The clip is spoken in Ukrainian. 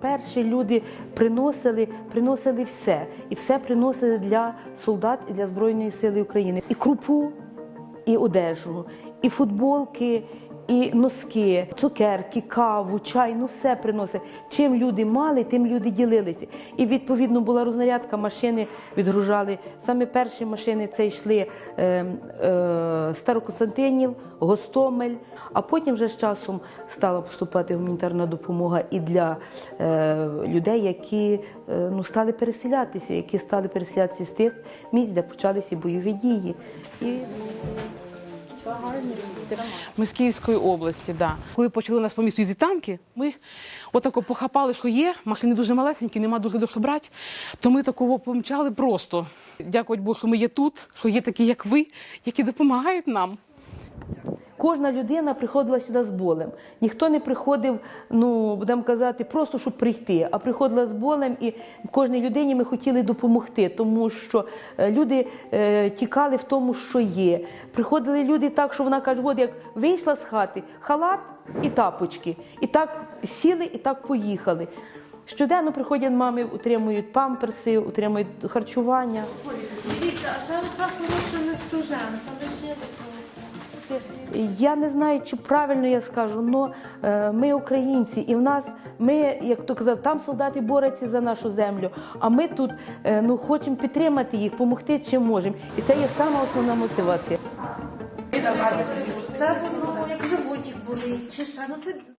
Перші люди приносили, приносили все. І все приносили для солдат і для Збройної сили України. І крупу, і одежу, і футболки, і носки, цукерки, каву, чай, ну все приносить. Чим люди мали, тим люди ділилися. І відповідно була рознарядка, машини відгружали. Саме перші машини це йшли е, е, Старокостянтинів, Гостомель, а потім вже з часом стала поступати гуманітарна допомога і для е, людей, які е, ну, стали переселятися, які стали переселятися з тих місць, де почалися бойові дії. І Ми з Київської області, да. Коли почали нас по місту їздити танки, ми отако похапали, що є, машини дуже малесенькі, нема дуже до що брати, то ми такого помчали просто. Дякувати Богу, що ми є тут, що є такі, як ви, які допомагають нам. Кожна людина приходила сюди з болем. Ніхто не приходив, ну будемо казати, просто щоб прийти, а приходила з болем, і кожній людині ми хотіли допомогти, тому що е, люди е, тікали в тому, що є. Приходили люди так, що вона каже: от як вийшла з хати, халат і тапочки, і так сіли, і так поїхали. Щоденно приходять мами, утримують памперси, утримують харчування. Дивіться, а ще оця хороша нестуженця лишилася. Я не знаю, чи правильно я скажу, але ми українці, і в нас ми, як то казав, там солдати борються за нашу землю. А ми тут е, ну хочемо підтримати їх, допомогти чим можемо. І це є сама основна мотивація. Це воно як животик болить, чи ще. Ну це